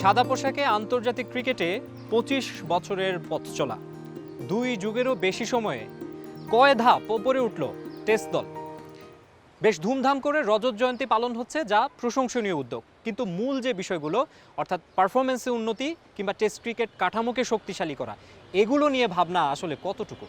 সাদা পোশাকে আন্তর্জাতিক ক্রিকেটে পঁচিশ বছরের পথ চলা। দুই যুগেরও বেশি সময়ে কয় ধাপ ওপরে উঠল টেস্ট দল। বেশ ধুমধাম করে রজত জয়ন্তী পালন হচ্ছে যা প্রশংসনীয় উদ্যোগ। কিন্তু মূল যে বিষয়গুলো, অর্থাৎ পারফরমেন্সে উন্নতি কিংবা টেস্ট ক্রিকেট কাঠামোকে শক্তিশালী করা, এগুলো নিয়ে ভাবনা আসলে কতটুকু?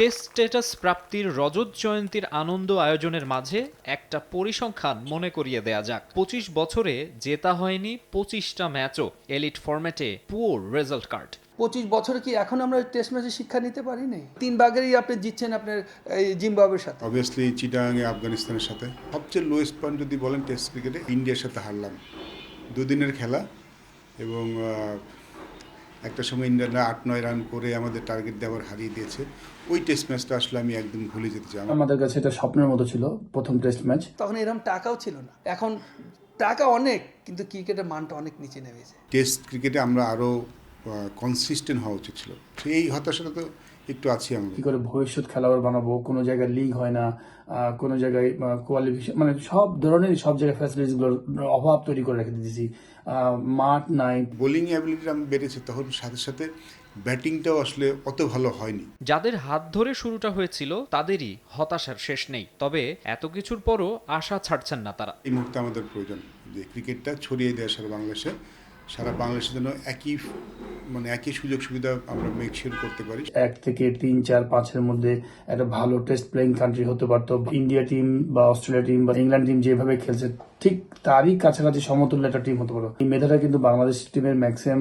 টেস্ট স্ট্যাটাস প্রাপ্তির রজত জয়ন্তীর আনন্দ আয়োজনের মাঝে একটা পরিসংখ্যান মনে করিয়ে দেয়া যাক। পঁচিশ বছরে জেতা হয়নি পঁচিশটা ম্যাচও এলিট ফরম্যাটে পুয়ার রেজাল্ট কার্ড। পঁচিশ বছরে কি এখন আমরা টেস্ট ম্যাচে শিক্ষা নিতে পারি নাই? তিন বাগেরই আপনি জিতছেন আপনার এই জিম্বাবুয়ের সাথে। অবভিয়াসলি চিটাগাংয়ে আফগানিস্তানের সাথে। সবচেয়ে লোয়েস্ট পয়েন্ট যদি বলেন টেস্ট ক্রিকেটে ইন্ডিয়ার সাথে হারলাম। দুদিনের খেলা এবং একটা সময় ইন্ডিয়ানরা আট নয় রান করে আমাদের টার্গেট দেওয়ার আবার হারিয়ে দিয়েছে। ওই টেস্ট ম্যাচটা আসলে আমি একদম ভুলে যেতে চাই। আমাদের কাছে এটা স্বপ্নের মতো ছিল প্রথম টেস্ট ম্যাচ তখন এরকম টাকাও ছিল না। এখন টাকা অনেক কিন্তু ক্রিকেটের মানটা অনেক নিচে নেমেছে। টেস্ট ক্রিকেটে আমরা আরও কনসিস্টেন্ট হওয়া উচিত ছিল। এই হতাশাটা তো একটু আছি আমি কি করে ভবিষ্যৎ খেলোয়াড় বানাবো কোনো জায়গায় লিগ হয় না কোনো জায়গায় কোয়ালিফিকেশন মানে সব ধরনের সব জায়গায় ফ্যাসিলিটিসগুলোর অভাব তৈরি করে রেখে দিয়েছি। মাঠ নাই। বোলিং অ্যাবিলিটি আমি বেড়েছে তখন সাথে সাথে ব্যাটিংটাও আসলে অত ভালো হয়নি। যাদের হাত ধরে শুরুটা হয়েছিল তাদেরই হতাশার শেষ নেই। তবে এত কিছুর পরও আশা ছাড়ছেন না তারা। এই মুহূর্তে আমাদের প্রয়োজন যে ক্রিকেটটা ছড়িয়ে দেয় সারা বাংলাদেশে। সারা বাংলাদেশের জন্য একই মানে একই সুযোগ সুবিধা আমরা মেকশিওর করতে পারি। এক থেকে তিন, চার, পাঁচের মধ্যে একটা ভালো টেস্ট প্লেয়িং কান্ট্রি হতে পারতো ইন্ডিয়া টিম বা অস্ট্রেলিয়া টিম বা ইংল্যান্ড টিম যেভাবে খেলছে, ঠিক তারই কাছাকাছি সমতুল্য একটা টিম হতে পারো এই মেধাটা কিন্তু বাংলাদেশ টিমের ম্যাক্সিমাম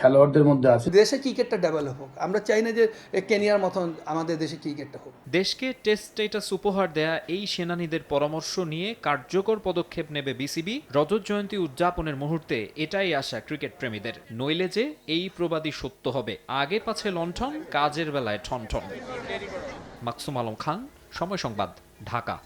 খেলোয়াড়দের মধ্যে আছে। দেশে ক্রিকেটটা ডেভেলপ হোক। আমরা চাই না যে কেনিয়ার মতন আমাদের দেশে ক্রিকেটটা হোক। দেশকে টেস্ট স্টেটাস উপহার দেয়া এই সেনানীদের পরামর্শ নিয়ে কার্যকর পদক্ষেপ নেবে বিসিবি। রজত জয়ন্তী উদযাপনের মুহূর্তে এটাই আশা ক্রিকেট প্রেমীদের। নইলে যে এই প্রবাদী সত্য হবে। আগে পাছে লণ্ঠন কাজের বেলায় ঠনঠন মাকসুম আলম খান সময় সংবাদ ঢাকা।